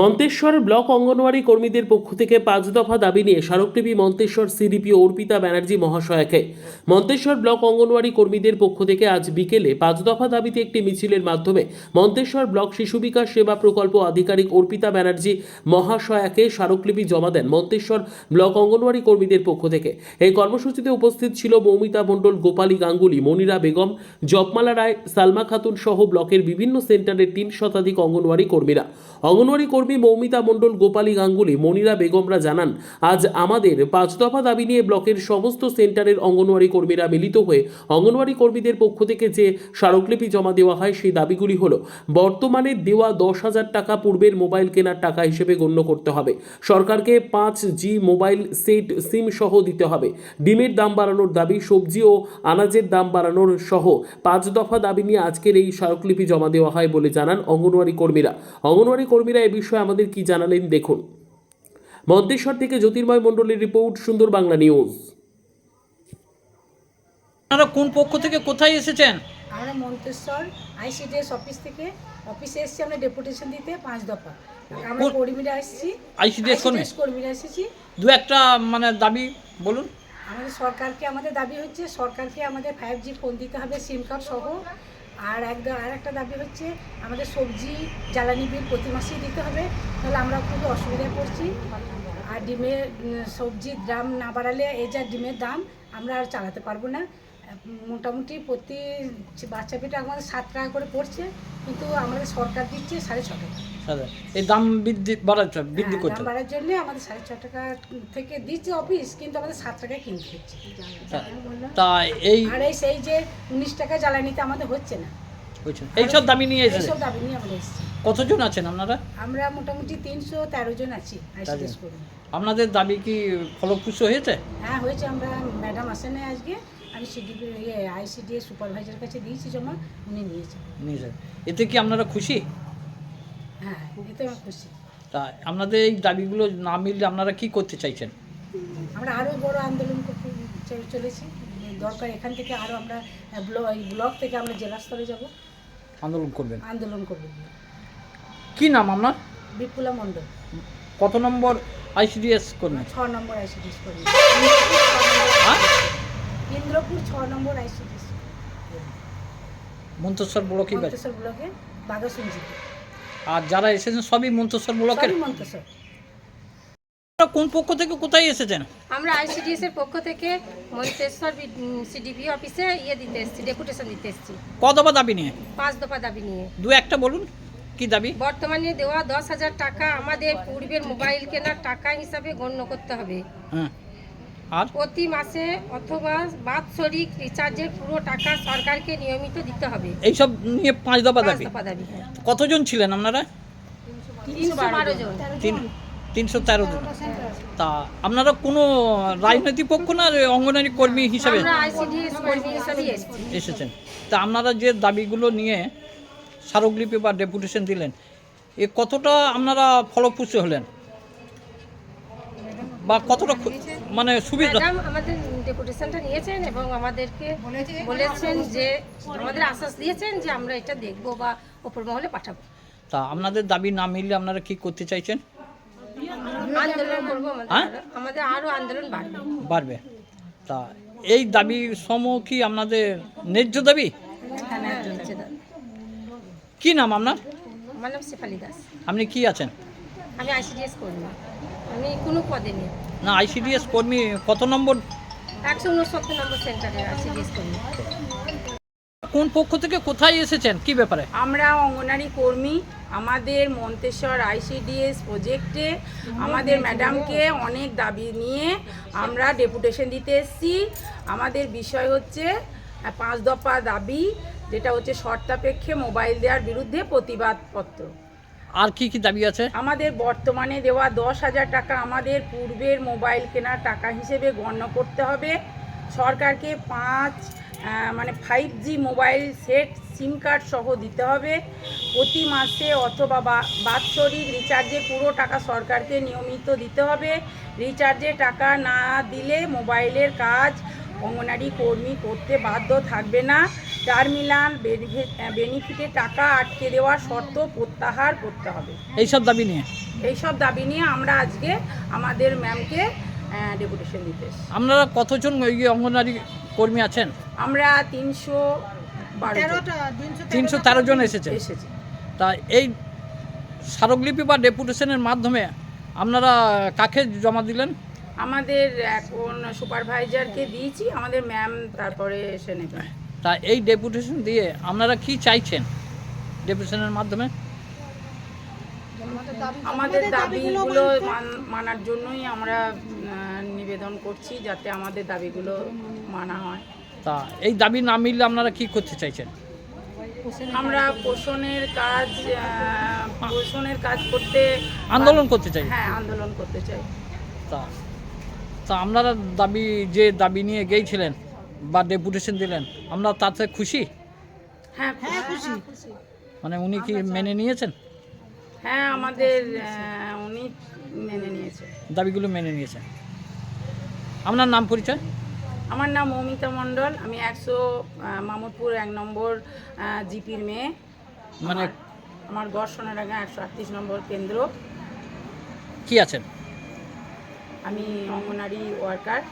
Manteswar block anganwadi কর্মীদের পক্ষ থেকে পাঁচ দফা দাবি নিয়ে স্মারকলিপি মন্তেশ্বর সিডিপি অর্পিতা ব্যানার্জি মহাশয়াকে মন্তেশ্বর ব্লক অঙ্গনওয়াড়ি কর্মীদের পক্ষ থেকে আজ বিকেলে পাঁচ দফা দাবিতে একটি মিছিলের মাধ্যমে মন্তেশ্বর ব্লক শিশু বিকাশ সেবা প্রকল্প আধিকারিক অর্পিতা ব্যানার্জি মহাশয়াকে স্মারকলিপি জমা দেন মন্তেশ্বর ব্লক অঙ্গনওয়াড়ি কর্মীদের পক্ষ থেকে। এই কর্মসূচিতে উপস্থিত ছিল মৌমিতা মণ্ডল, গোপালী গাঙ্গুলি, মনিরা বেগম, জপমালা রায়, সালমা খাতুন সহ ব্লকের বিভিন্ন সেন্টারের তিন শতাধিক অঙ্গনওয়াড়ি কর্মীরা। অঙ্গনওয়াড়ি কর্মী মৌমিতা মণ্ডল, গোপালী গাঙ্গুলি, মনিরা বেগমরা জানান, আজ আমাদের পাঁচ দফা দাবি নিয়ে ব্লকের সমস্ত সেন্টারের অঙ্গনওয়াড়ি কর্মীরা মিলিত হয়ে অঙ্গনওয়াড়ি কর্মীদের পক্ষ থেকে যে স্মারকলিপি জমা দেওয়া হয়, সেই দাবিগুলি হলো, বর্তমানে দেওয়া দশ হাজার টাকা পূর্বের মোবাইল কেনার টাকা হিসেবে গণ্য করতে হবে, সরকারকে পাঁচ জি মোবাইল সেট সিম সহ দিতে হবে, ডিমের দাম বাড়ানোর দাবি, সবজি ও আনাজের দাম বাড়ানোর সহ পাঁচ দফা দাবি নিয়ে আজকের এই স্মারকলিপি জমা দেওয়া হয় বলে জানান অঙ্গনওয়াড়ি কর্মীরা। অঙ্গনওয়াড়ি কর্মীরা এ বিষয়ে আমাদের কি জানালেন দেখুন। মন্তেশ্বর থেকে জ্যোতির্ময় মণ্ডলের রিপোর্ট সুন্দর বাংলা নিউজ। আপনারা কোন পক্ষ থেকে কোথায় এসেছেন? আমরা মন্তেশ্বর আইসিডিএস অফিস থেকে। অফিসে এসেছি আমরা ডেপুটেশন দিতে পাঁচ দফা। আমরা কর্মীরা এসেছি। আইসিডিএস কর্মী? কর্মীরা এসেছি। দু একটা মানে দাবি বলুন। আমাদের সরকারকে আমাদের দাবি হচ্ছে সরকারকে আমাদের ফাইভ জি ফোন দিতে হবে সিম কার্ড সহ। আর একদম আর একটা দাবি হচ্ছে, আমাদের সবজি জ্বালানি বিল প্রতি মাসেই দিতে হবে, তাহলে আমরা খুবই অসুবিধায় পড়ছি। আর ডিমের সবজির দাম না বাড়ালে এই যা ডিমের দাম, আমরা আর চালাতে পারব না। মোটামুটি প্রতি বাচ্চা পেটে আমাদের সাত টাকা করে পড়ছে কিন্তু আমাদের সরকার দিচ্ছে সাড়ে ছ টাকা। এই দাম বৃদ্ধি বাড়াচ্ছে বৃদ্ধি হ্যাঁ, করছে। দাম বাড়ার জন্য আমাদের সাড়ে ছ টাকা থেকে দিচ্ছে অফিস কিন্তু আমাদের সাত টাকায় কিনতে হচ্ছে তা-। এই আর এই সেই যে উনিশ টাকা জ্বালানিতে আমাদের হচ্ছে না। এইসব দাবি নিয়ে এসেছেন এইসব দাবি নিয়ে আমরা এসেছি। কতজন আছেন আপনারা? আমরা মোটামুটি তিনশো তেরো জন আছি আপনাদের দাবি কি ফলপ্রসূ হয়েছে? হ্যাঁ হয়েছে। আমরা ম্যাডাম আসেন আজকে। আমি সিডিপি ইয়ে আইসিডিএস সুপারভাইজার কাছে দিয়েছি জমা উনি নিয়েছেন। নিয়েছেন এতে কি আপনারা খুশি? হ্যাঁ এতে আমার খুশি। তা আপনাদের এই দাবিগুলো না মিললে আপনারা কি করতে চাইছেন? আমরা আরও বড় আন্দোলন করতে চলেছি। দরকার এখান থেকে আরও আমরা ব্লক ব্লক থেকে আমরা জেলা স্তরে যাব। আন্দোলন করবেন? আন্দোলন করব। কি নাম আপনার? বিপুলা মণ্ডল। কত নম্বর আইসিডিএস করবেন ছ নম্বর আইসিডিএস করি হ্যাঁ ইন্দ্রপুর ছ নম্বর আইসিডিএস মন্তেশ্বর ব্লকই বাড়ি? মন্তেশ্বর ব্লকে বাগাসুঞ্জি আর যারা এসেছেন সবই মন্তেশ্বর ব্লকের? মন্তেশ্বর। কোন পক্ষ থেকে কোথায় এসেছেন? আমরা আইসিডিএস এর পক্ষ থেকে মন্তেশ্বর সিডিপি অফিসে ইয়ে দিতে এসেছি ডেপুটেশন দিতে এসেছি। ক দফা দাবি নিয়ে? পাঁচ দফা দাবি নিয়ে। দু একটা বলুন কি দাবি? বর্তমানে দেওয়া দশ হাজার টাকা আমাদের পূর্বের মোবাইল কেনার টাকা হিসাবে গণ্য করতে হবে। হ্যাঁ। আর? প্রতি মাসে অথবা বাৎসরিক রিচার্জের পুরো টাকা সরকারকে নিয়মিত দিতে হবে। এইসব নিয়ে পাঁচ দফা দাবি? হ্যাঁ। কতজন ছিলেন আপনারা? তিনশো তেরো জন। তা আপনারা কোনো রাজনৈতিক পক্ষ না অঙ্গনারী কর্মী হিসাবে? কর্মী হিসাবে এসেছেন। তা আপনারা যে দাবিগুলো নিয়ে স্মারকলিপি বা ডেপুটেশন দিলেন এ কতটা আপনারা ফলপ্রসূ হলেন? বা কতটা মানে সুবিধা আমাদের ডেপুটেশনটা নিয়েছেন এবং আমাদেরকে বলেছেন যে আমাদের আশ্বাস দিয়েছেন যে আমরা এটা দেখব বা ওপর মহলে পাঠাবো। তা আপনাদের দাবি না মিললে আপনারা কি করতে চাইছেন? আন্দোলন করব আমাদের হ্যাঁ? আরো- আন্দোলন বাড়বে। বাড়বে। তা এই দাবি সম কি আপনাদের ন্যায্য দাবি? হ্যাঁ, কি নাম আপনার? আমার নাম শেফালি দাস। আপনি কি আছেন? আমি আইসিডিএস কর্মী। আমি কোনো পদে নেই। না আইসিডিএস কর্মী কত নম্বর? একশো উনসত্তর নম্বর সেন্টারে আইসিডিএস কর্মী। কোন পক্ষ থেকে কোথায় এসেছেন? কি ব্যাপারে? আমরা অঙ্গনারী কর্মী আমাদের মন্তেশ্বর আইসিডিএস প্রজেক্টে আমাদের ম্যাডামকে অনেক দাবি নিয়ে আমরা ডেপুটেশন দিতে এসেছি। আমাদের বিষয় হচ্ছে পাঁচ দফা দাবি যেটা হচ্ছে শর্তাপেক্ষে মোবাইল দেওয়ার বিরুদ্ধে প্রতিবাদপত্র। আর কি কি দাবি আছে? আমাদের বর্তমানে দেওয়া দশ হাজার টাকা আমাদের পূর্বের মোবাইল কেনার টাকা হিসেবে গণ্য করতে হবে। সরকারকে পাঁচ মানে five G mobile set sim card সহ দিতে হবে। প্রতি মাসে অথবা বাৎসরিক রিচার্জের পুরো টাকা সরকারকে নিয়মিত দিতে হবে। রিচার্জে টাকা না দিলে মোবাইলের কাজ অঙ্গনারী কর্মী করতে বাধ্য থাকবে না। টার্মিনাল বেনিফিটে টাকা আটকে দেওয়ার শর্ত প্রত্যাহার করতে হবে। এইসব দাবি নিয়ে? এইসব দাবি নিয়ে আমরা আজকে আমাদের ম্যামকে ডেপুটেশন দিতে আপনারা কতজন ওই অঙ্গনওয়াড়ি কর্মী আছেন? আমরা তিনশো তিনশো তেরো জন এসেছে। এসেছি। তা এই স্মারকলিপি বা ডেপুটেশনের মাধ্যমে আপনারা কাকে জমা দিলেন? আমাদের এখন সুপারভাইজারকে দিয়েছি আমাদের ম্যাম তারপরে এসে নেবে। তা এই ডেপুটেশন দিয়ে আপনারা কি চাইছেন? ডেপুটেশনের মাধ্যমে? আমাদের দাবিগুলো মান- মানার জন্যই আমরা নিবেদন করছি যাতে আমাদের দাবিগুলো মানা হয়। তা এই দাবি না মিললে আপনারা কি করতে চাইছেন? আমরা পোষণের কাজ পোষণের কাজ করতে আন্দোলন করতে চাই। হ্যাঁ আন্দোলন করতে চাই। তা তা আপনারা দাবি যে দাবি নিয়ে গিয়েছিলেন বা ডেপুটেশন দিলেন। আমরা তাতে খুশি? হ্যাঁ খুশি। মানে উনি কি মেনে নিয়েছেন? হ্যাঁ আমাদের উনি মেনে নিয়েছে দাবিগুলো মেনে নিয়েছেন। আপনার নাম পরিচয়? আমার নাম মৌমিতা মণ্ডল। আমি একশো মামুদপুর এক নম্বর জিপির মেয়ে। মানে আমার গড় সোনারাঙ্গা একশো আটত্রিশ নম্বর কেন্দ্র। কি আছেন? আমি অঙ্গনারী ওয়ার্কার।